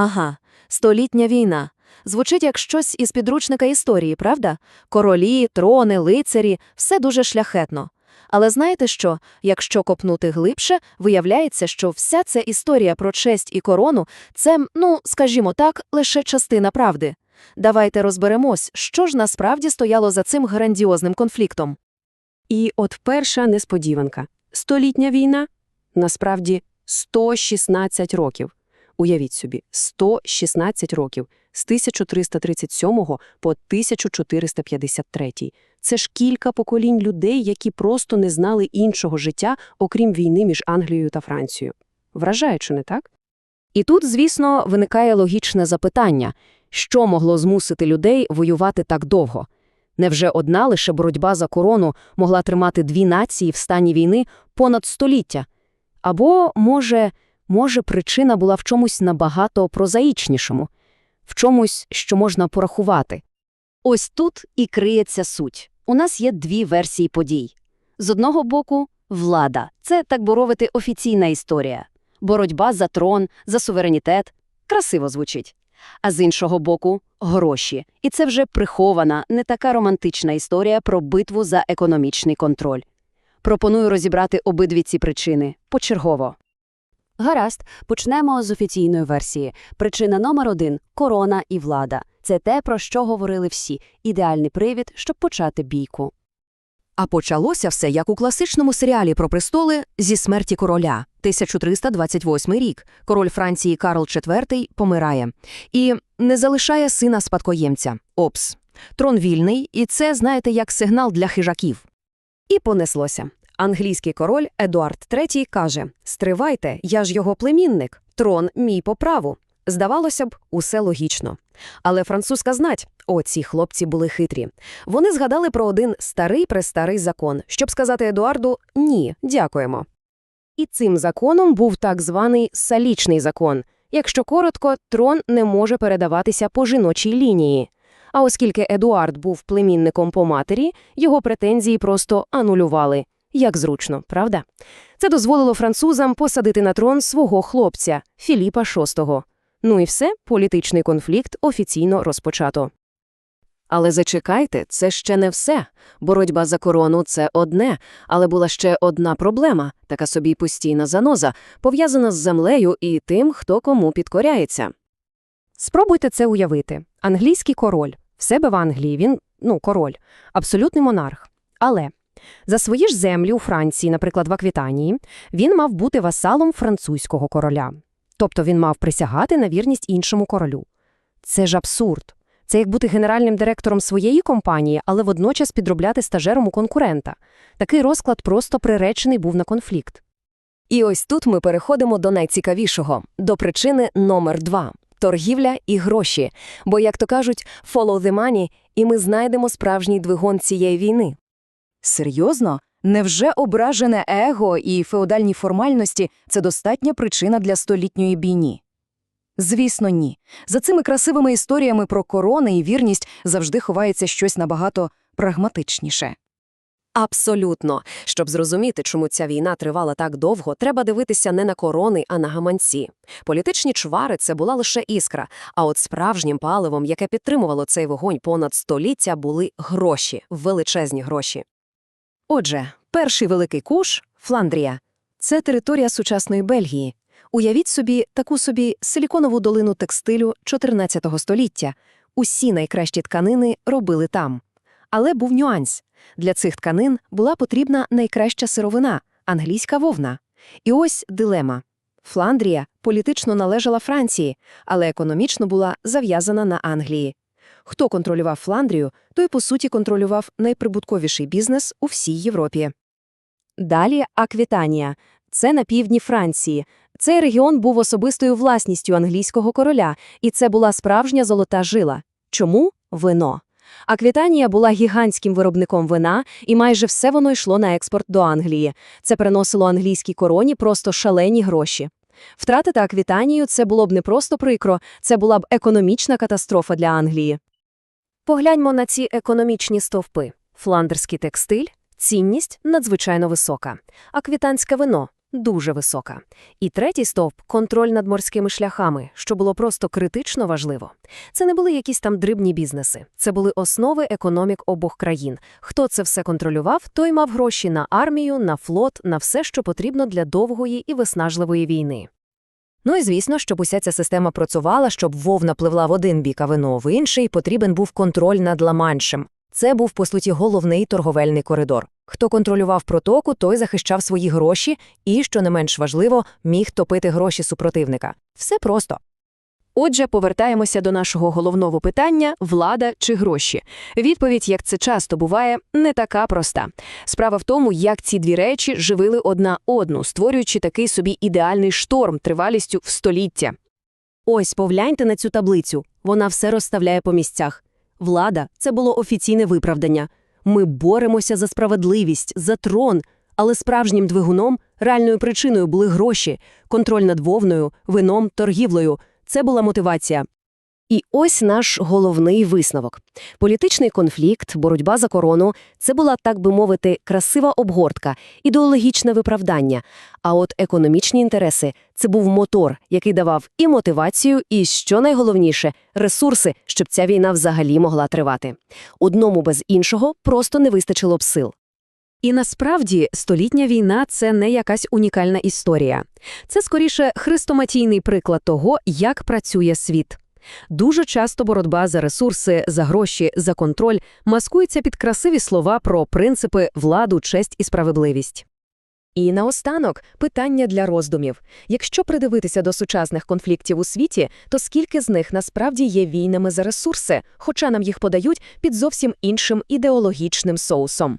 Ага, столітня війна. Звучить як щось із підручника історії, правда? Королі, трони, лицарі – все дуже шляхетно. Але знаєте що? Якщо копнути глибше, виявляється, що вся ця історія про честь і корону – це, ну, скажімо так, лише частина правди. Давайте розберемось, що ж насправді стояло за цим грандіозним конфліктом. І от перша несподіванка. Столітня війна? Насправді 116 років. Уявіть собі, 116 років з 1337 по 1453. Це ж кілька поколінь людей, які просто не знали іншого життя, окрім війни між Англією та Францією. Вражає, чи не так? І тут, звісно, виникає логічне запитання – що могло змусити людей воювати так довго? Невже одна лише боротьба за корону могла тримати дві нації в стані війни понад століття? Або, може, може, причина була в чомусь набагато прозаїчнішому, в чомусь, що можна порахувати? Ось тут і криється суть. У нас є дві версії подій. З одного боку, влада. Це, так би мовити, офіційна історія. Боротьба за трон, за суверенітет. Красиво звучить. А з іншого боку – гроші. І це вже прихована, не така романтична історія про битву за економічний контроль. Пропоную розібрати обидві ці причини почергово. Гаразд, почнемо з офіційної версії. Причина номер один – корона і влада. Це те, про що говорили всі. Ідеальний привід, щоб почати бійку. А почалося все, як у класичному серіалі про престоли зі смерті короля. 1328 рік. Король Франції Карл IV помирає. І не залишає сина спадкоємця. Опс. Трон вільний, і це, знаєте, як сигнал для хижаків. І понеслося. Англійський король Едуард III каже «Стривайте, я ж його племінник, трон мій по праву». Здавалося б, усе логічно. Але французька знать, о, ці хлопці були хитрі. Вони згадали про один старий-престарий закон, щоб сказати Едуарду «ні, дякуємо». І цим законом був так званий салічний закон. Якщо коротко, трон не може передаватися по жіночій лінії. А оскільки Едуард був племінником по матері, його претензії просто анулювали. Як зручно, правда? Це дозволило французам посадити на трон свого хлопця Філіпа VI. Ну і все, політичний конфлікт офіційно розпочато. Але зачекайте, це ще не все. Боротьба за корону – це одне, але була ще одна проблема, така собі постійна заноза, пов'язана з землею і тим, хто кому підкоряється. Спробуйте це уявити. Англійський король. В себе в Англії він, ну, король, абсолютний монарх. Але за свої ж землі у Франції, наприклад, в Аквітанії, він мав бути васалом французького короля. Тобто він мав присягати на вірність іншому королю. Це ж абсурд. Це як бути генеральним директором своєї компанії, але водночас підробляти стажером у конкурента. Такий розклад просто приречений був на конфлікт. І ось тут ми переходимо до найцікавішого, до причини номер два – торгівля і гроші. Бо, як то кажуть, follow the money, і ми знайдемо справжній двигун цієї війни. Серйозно? Невже ображене его і феодальні формальності – це достатня причина для столітньої бійні? Звісно, ні. За цими красивими історіями про корони і вірність завжди ховається щось набагато прагматичніше. Абсолютно. Щоб зрозуміти, чому ця війна тривала так довго, треба дивитися не на корони, а на гаманці. Політичні чвари – це була лише іскра, а от справжнім паливом, яке підтримувало цей вогонь понад століття, були гроші, величезні гроші. Отже, перший великий куш – Фландрія. Це територія сучасної Бельгії. Уявіть собі таку собі силіконову долину текстилю 14 століття. Усі найкращі тканини робили там. Але був нюанс. Для цих тканин була потрібна найкраща сировина – англійська вовна. І ось дилема. Фландрія політично належала Франції, але економічно була зав'язана на Англії. Хто контролював Фландрію, той, по суті, контролював найприбутковіший бізнес у всій Європі. Далі Аквітанія. Це на півдні Франції. Цей регіон був особистою власністю англійського короля, і це була справжня золота жила. Чому? Вино. Аквітанія була гігантським виробником вина, і майже все воно йшло на експорт до Англії. Це приносило англійській короні просто шалені гроші. Втратити Аквітанію – це було б не просто прикро, це була б економічна катастрофа для Англії. Погляньмо на ці економічні стовпи. Фландерський текстиль – цінність надзвичайно висока. Аквітанське вино дуже висока. І третій стовп – контроль над морськими шляхами, що було просто критично важливо. Це не були якісь там дрібні бізнеси. Це були основи економік обох країн. Хто це все контролював, той мав гроші на армію, на флот, на все, що потрібно для довгої і виснажливої війни. Ну і звісно, щоб уся ця система працювала, щоб вовна пливла в один бік, а вино в інший, потрібен був контроль над Ла-Маншем. Це був, по суті, головний торговельний коридор. Хто контролював протоку, той захищав свої гроші і, що не менш важливо, міг топити гроші супротивника. Все просто. Отже, повертаємося до нашого головного питання – влада чи гроші. Відповідь, як це часто буває, не така проста. Справа в тому, як ці дві речі живили одна одну, створюючи такий собі ідеальний шторм тривалістю в століття. Ось, погляньте на цю таблицю. Вона все розставляє по місцях. Влада – це було офіційне виправдання. Ми боремося за справедливість, за трон, але справжнім двигуном, реальною причиною були гроші, контроль над вовною, вином, торгівлею. Це була мотивація. І ось наш головний висновок. Політичний конфлікт, боротьба за корону – це була, так би мовити, красива обгортка, ідеологічне виправдання. А от економічні інтереси – це був мотор, який давав і мотивацію, і, що найголовніше, ресурси, щоб ця війна взагалі могла тривати. Одному без іншого просто не вистачило б сил. І насправді столітня війна – це не якась унікальна історія. Це, скоріше, хрестоматійний приклад того, як працює світ. Дуже часто боротьба за ресурси, за гроші, за контроль маскується під красиві слова про принципи владу, честь і справедливість. І наостанок питання для роздумів. Якщо придивитися до сучасних конфліктів у світі, то скільки з них насправді є війнами за ресурси, хоча нам їх подають під зовсім іншим ідеологічним соусом?